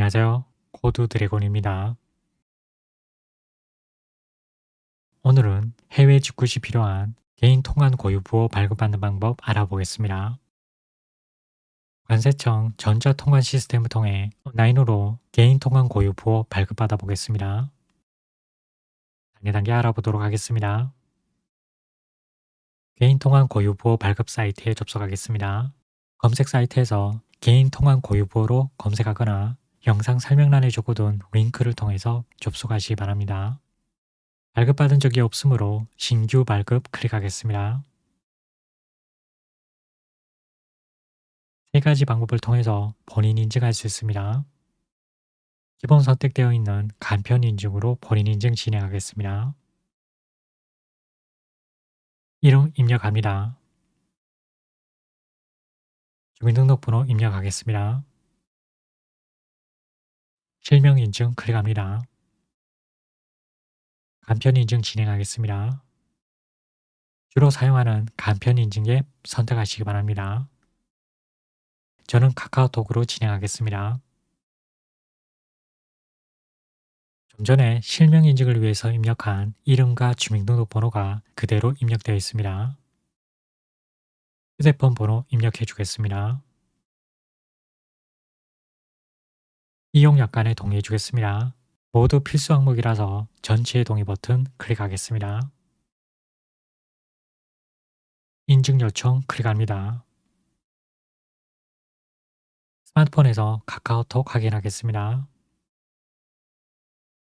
안녕하세요. 코드 드래곤입니다. 오늘은 해외 직구 시 필요한 개인 통관 고유 부호 발급받는 방법 알아보겠습니다. 관세청 전자통관 시스템을 통해 온라인으로 개인 통관 고유 부호 발급받아 보겠습니다. 단계 단계 알아보도록 하겠습니다. 개인 통관 고유 부호 발급 사이트에 접속하겠습니다. 검색 사이트에서 개인 통관 고유 부호로 검색하거나 영상 설명란에 적어둔 링크를 통해서 접속하시기 바랍니다. 발급받은 적이 없으므로 신규 발급 클릭하겠습니다. 세 가지 방법을 통해서 본인 인증할 수 있습니다. 기본 선택되어 있는 간편 인증으로 본인 인증 진행하겠습니다. 이름 입력합니다. 주민등록번호 입력하겠습니다. 실명 인증 클릭합니다. 간편 인증 진행하겠습니다. 주로 사용하는 간편 인증 앱 선택하시기 바랍니다. 저는 카카오톡으로 진행하겠습니다. 좀 전에 실명 인증을 위해서 입력한 이름과 주민등록번호가 그대로 입력되어 있습니다. 휴대폰 번호 입력해 주겠습니다. 이용 약관에 동의해 주겠습니다. 모두 필수 항목이라서 전체 동의 버튼 클릭하겠습니다. 인증 요청 클릭합니다. 스마트폰에서 카카오톡 확인하겠습니다.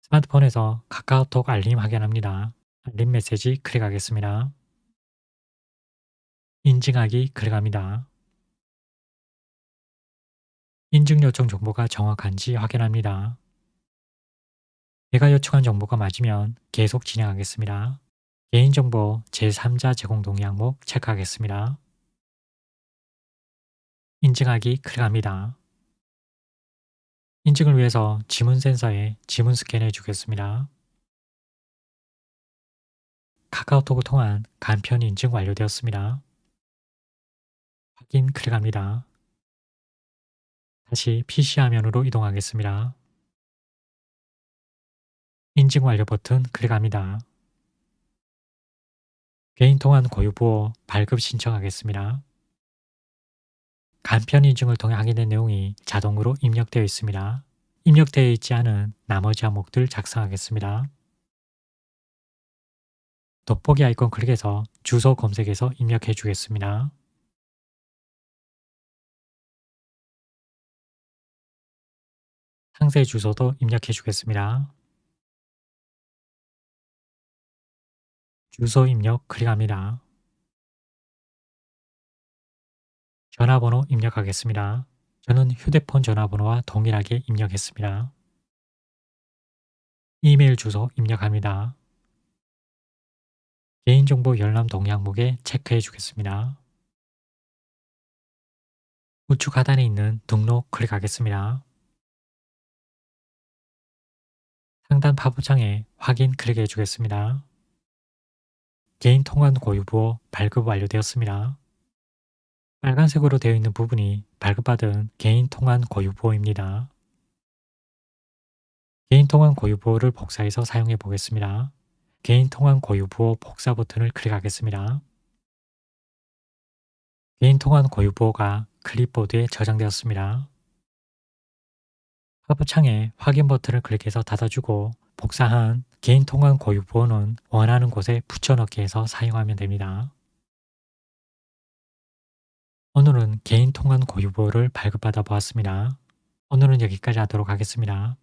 스마트폰에서 카카오톡 알림 확인합니다. 알림 메시지 클릭하겠습니다. 인증하기 클릭합니다. 인증 요청 정보가 정확한지 확인합니다. 내가 요청한 정보가 맞으면 계속 진행하겠습니다. 개인정보 제3자 제공 동의 항목 체크하겠습니다. 인증하기 클릭합니다. 인증을 위해서 지문 센서에 지문 스캔해 주겠습니다. 카카오톡을 통한 간편 인증 완료되었습니다. 확인 클릭합니다. 다시 PC 화면으로 이동하겠습니다. 인증 완료 버튼 클릭합니다. 개인 통한 고유 부호 발급 신청하겠습니다. 간편 인증을 통해 확인된 내용이 자동으로 입력되어 있습니다. 입력되어 있지 않은 나머지 항목들 작성하겠습니다. 돋보기 아이콘 클릭해서 주소 검색해서 입력해 주겠습니다. 상세 주소도 입력해 주겠습니다. 주소 입력 클릭합니다. 전화번호 입력하겠습니다. 저는 휴대폰 전화번호와 동일하게 입력했습니다. 이메일 주소 입력합니다. 개인정보 열람 동의 항목에 체크해 주겠습니다. 우측 하단에 있는 등록 클릭하겠습니다. 상단 파부창에 확인 클릭해 주겠습니다. 개인 통관 고유 부호 발급 완료되었습니다. 빨간색으로 되어 있는 부분이 발급받은 개인 통관 고유 부호입니다. 개인 통관 고유 부호를 복사해서 사용해 보겠습니다. 개인 통관 고유 부호 복사 버튼을 클릭하겠습니다. 개인 통관 고유 부호가 클립보드에 저장되었습니다. 하부창에 확인 버튼을 클릭해서 닫아주고 복사한 개인 통관 고유 부호는 원하는 곳에 붙여넣기 해서 사용하면 됩니다. 오늘은 개인 통관 고유 부호를 발급받아 보았습니다. 오늘은 여기까지 하도록 하겠습니다.